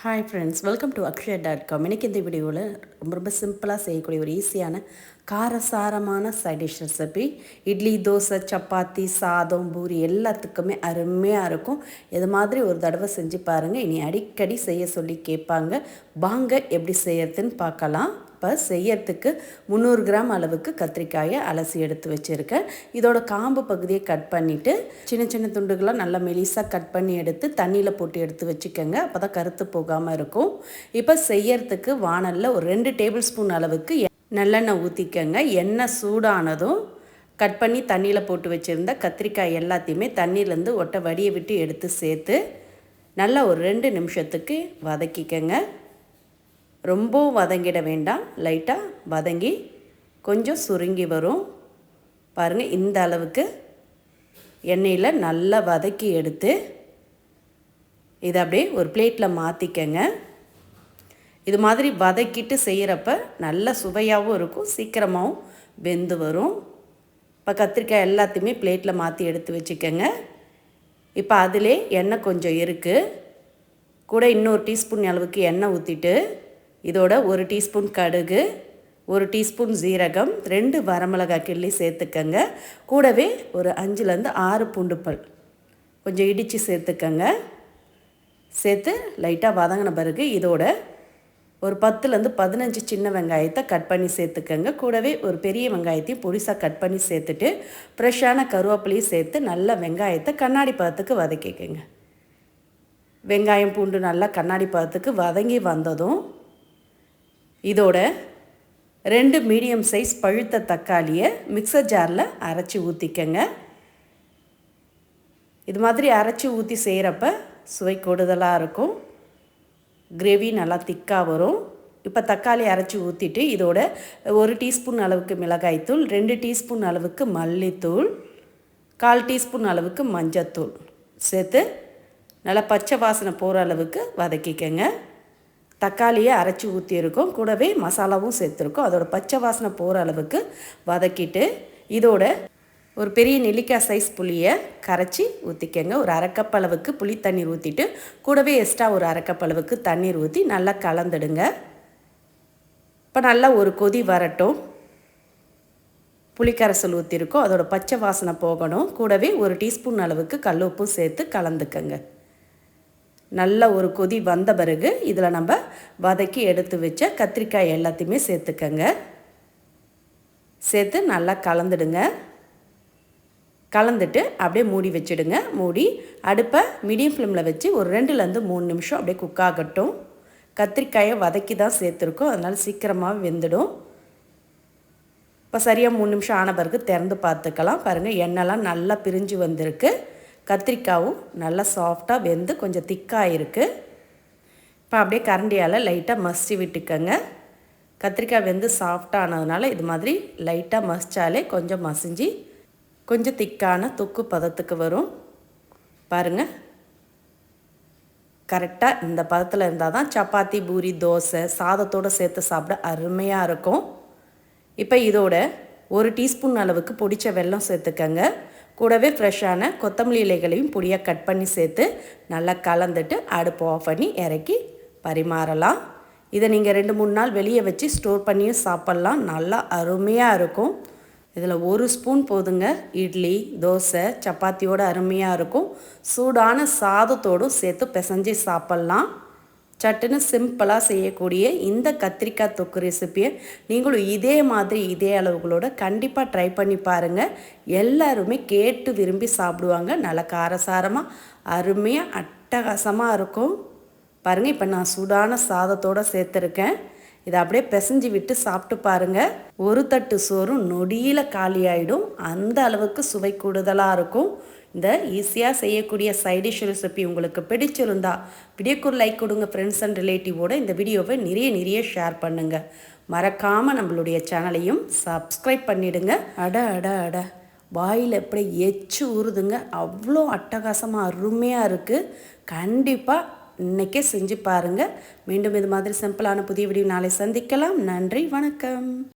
Hi friends welcome to Akshaya dot com இன்றைக்கி இந்த வீடியோவில் ரொம்ப ரொம்ப சிம்பிளாக செய்யக்கூடிய ஒரு ஈஸியான காரசாரமான side dish recipe idli dosa chapati சாதம் பூரி எல்லாத்துக்குமே அருமையாக இருக்கும். இது மாதிரி ஒரு தடவை செஞ்சு பாருங்கள் இனி அடிக்கடி செய்ய சொல்லி கேட்பாங்க. வாங்க எப்படி செய்யறதுன்னு பார்க்கலாம். இப்போ செய்யறதுக்கு முந்நூறு கிராம் அளவுக்கு கத்திரிக்காயை அலசி எடுத்து வச்சுருக்கேன். இதோட காம்பு பகுதியை கட் பண்ணிவிட்டு சின்ன சின்ன துண்டுகளாக நல்லா மெலிசாக கட் பண்ணி எடுத்து தண்ணியில் போட்டு எடுத்து வச்சுக்கோங்க. அப்போ தான் கருத்து போகாமல் இருக்கும். இப்போ செய்யறதுக்கு வானலில் ஒரு ரெண்டு டேபிள் ஸ்பூன் அளவுக்கு நல்லெண்ணெய் ஊற்றிக்கங்க எண்ணெய் சூடானதும் கட் பண்ணி தண்ணியில் போட்டு வச்சுருந்த கத்திரிக்காய் எல்லாத்தையுமே தண்ணியிலேருந்து ஒட்டை வடியை விட்டு எடுத்து சேர்த்து நல்லா ஒரு ரெண்டு நிமிஷத்துக்கு வதக்கிக்கங்க. ரொம்பவும் வதங்கிட வேண்டாம். லைட்டாக வதங்கி கொஞ்சம் சுருங்கி வரும். பாருங்கள் இந்த அளவுக்கு எண்ணெயில் நல்லா வதக்கி எடுத்து இதை அப்படியே ஒரு பிளேட்டில் மாற்றிக்கங்க இது மாதிரி வதக்கிட்டு செய்கிறப்ப நல்ல சுவையாகவும் இருக்கும் சீக்கிரமாகவும் வெந்து வரும். இப்போ கத்திரிக்காய் எல்லாத்தையுமே பிளேட்டில் மாற்றி எடுத்து வச்சுக்கோங்க. இப்போ அதிலே எண்ணெய் கொஞ்சம் இருக்குது கூட இன்னொரு டீஸ்பூன் அளவுக்கு எண்ணெய் ஊற்றிட்டு இதோட ஒரு டீஸ்பூன் கடுகு ஒரு டீஸ்பூன் ஜீரகம் ரெண்டு வரமிளகாய் கிள்ளி சேர்த்துக்கங்க. கூடவே ஒரு அஞ்சுலேருந்து ஆறு பூண்டுப்பல் கொஞ்சம் இடித்து சேர்த்துக்கங்க. சேர்த்து லைட்டாக வதங்கின பிறகு இதோட ஒரு பத்துலேருந்து பதினஞ்சு சின்ன வெங்காயத்தை கட் பண்ணி சேர்த்துக்கங்க. கூடவே ஒரு பெரிய வெங்காயத்தையும் பொடிசாக கட் பண்ணி சேர்த்துட்டு ஃப்ரெஷ்ஷான கருவேப்பிலையும் சேர்த்து நல்லா வெங்காயத்தை கண்ணாடி பதத்துக்கு வதக்கிக்கங்க. வெங்காயம் பூண்டு நல்லா கண்ணாடி பதத்துக்கு வதங்கி வந்ததும் இதோட ரெண்டு மீடியம் சைஸ் பழுத்த தக்காளியை மிக்சர் ஜாரில் அரைச்சி ஊற்றிக்கங்க இது மாதிரி அரைச்சி ஊற்றி செய்கிறப்ப சுவை கூடுதலாக இருக்கும். கிரேவி நல்லா திக்காக வரும். இப்போ தக்காளி அரைச்சி ஊற்றிட்டு இதோட ஒரு டீஸ்பூன் அளவுக்கு மிளகாய்த்தூள் ரெண்டு டீஸ்பூன் அளவுக்கு மல்லித்தூள் கால் டீஸ்பூன் அளவுக்கு மஞ்சத்தூள் சேர்த்து நல்லா பச்சை வாசனை போகிற அளவுக்கு வதக்கிக்கங்க. தக்காளியை அரைச்சி ஊற்றியிருக்கோம் கூடவே மசாலாவும் சேர்த்துருக்கோம். அதோட பச்சை வாசனை போகிற அளவுக்கு வதக்கிட்டு இதோட ஒரு பெரிய நெல்லிக்காய் சைஸ் புளியை கரைச்சி ஊற்றிக்கங்க ஒரு அரைக்கப் அளவுக்கு புளி தண்ணீர் ஊற்றிட்டு கூடவே எக்ஸ்ட்ரா ஒரு அரைக்கப் அளவுக்கு தண்ணீர் ஊற்றி நல்லா கலந்துடுங்க. இப்போ நல்லா ஒரு கொதி வரட்டும். புளிக்கரைசல் ஊற்றிருக்கோம் அதோட பச்சை வாசனை போகணும். கூடவே ஒரு டீஸ்பூன் அளவுக்கு கல் உப்பும் சேர்த்து கலந்துக்கங்க. நல்ல ஒரு கொதி வந்த பிறகு இதில் நம்ம வதக்கி எடுத்து வச்ச கத்திரிக்காய் எல்லாத்தையுமே சேர்த்துக்கங்க. சேர்த்து நல்லா கலந்துடுங்க. கலந்துட்டு அப்படியே மூடி வச்சுடுங்க. மூடி அடுப்பை மீடியம் ஃப்ளேமில் வச்சு ஒரு ரெண்டுலேருந்து மூணு நிமிஷம் அப்படியே குக் ஆகட்டும். கத்திரிக்காயை வதக்கி தான் சேர்த்துருக்கோம். அதனால் சீக்கிரமாக வெந்துடும். இப்போ சரியாக மூணு நிமிஷம் ஆன பிறகு திறந்து பார்த்துக்கலாம். பாருங்கள் எண்ணெய்லாம் நல்லா பிரிஞ்சு வந்திருக்கு. கத்திரிக்காவும் நல்லா சாஃப்டாக வெந்து கொஞ்சம் திக்காக இருக்குது இப்போ அப்படியே கரண்டியால் லைட்டாக மசிச்சு விட்டுக்கோங்க. கத்திரிக்காய் வெந்து சாஃப்டாக ஆனதுனால இது மாதிரி லைட்டாக மசித்தாலே கொஞ்சம் மசிஞ்சு கொஞ்சம் திக்கான தொக்கு பதத்துக்கு வரும். பாருங்கள் கரெக்டாக இந்த பதத்தில் இருந்தால் தான் சப்பாத்தி பூரி தோசை சாதத்தோடு சேர்த்து சாப்பிட அருமையாக இருக்கும். இப்போ இதோட ஒரு டீஸ்பூன் அளவுக்கு பொடித்த வெல்லம் சேர்த்துக்கங்க. கூடவே ஃப்ரெஷ்ஷான கொத்தமல்லி இலைகளையும் பொடியாக கட் பண்ணி சேர்த்து நல்லா கலந்துட்டு அடுப்பு ஆஃப் பண்ணி இறக்கி பரிமாறலாம். இதை நீங்கள் ரெண்டு மூணு நாள் வெளியே வச்சு ஸ்டோர் பண்ணியும் சாப்பிட்லாம். நல்லா அருமையாக இருக்கும். இதில் ஒரு ஸ்பூன் போதுங்க. இட்லி தோசை சப்பாத்தியோடு அருமையாக இருக்கும். சூடான சாதத்தோடும் சேர்த்து பிசைஞ்சு சாப்பிட்லாம். சட்டுன்னு சிம்பிளாக செய்யக்கூடிய இந்த கத்திரிக்காய் தொக்கு ரெசிப்பியை நீங்களும் இதே மாதிரி இதே அளவுகளோட கண்டிப்பாக ட்ரை பண்ணி பாருங்கள் எல்லாருமே கேட்டு விரும்பி சாப்பிடுவாங்க. நல்ல காரசாரமாக அருமையாக அட்டகாசமாக இருக்கும். பாருங்கள் இப்போ நான் சூடான சாதத்தோடு சேர்த்துருக்கேன். இதை அப்படியே பிசைஞ்சு விட்டு சாப்பிட்டு பாருங்கள் ஒரு தட்டு சோறும் நொடியில் காலி ஆகிடும் அந்த அளவுக்கு சுவை கூடுதலாக இருக்கும். இந்த ஈஸியாக செய்யக்கூடிய சைடிஷ் ரெசிபி உங்களுக்கு பிடிச்சிருந்தா வீடியோக்கு லைக் கொடுங்க ஃப்ரெண்ட்ஸ் அண்ட் ரிலேட்டிவோட இந்த வீடியோவை நிறைய நிறைய ஷேர் பண்ணுங்கள் மறக்காமல் நம்மளுடைய சேனலையும் சப்ஸ்கிரைப் பண்ணிவிடுங்க அட அட அட. வாயில் எப்படி எச்சு ஊறுதுங்க. அவ்வளோ அட்டகாசமாக அருமையாக இருக்குது கண்டிப்பாக இன்றைக்கே செஞ்சு பாருங்கள் மீண்டும் இது மாதிரி சிம்பிளான புதிய வீடியோ நாளை சந்திக்கலாம். நன்றி வணக்கம்.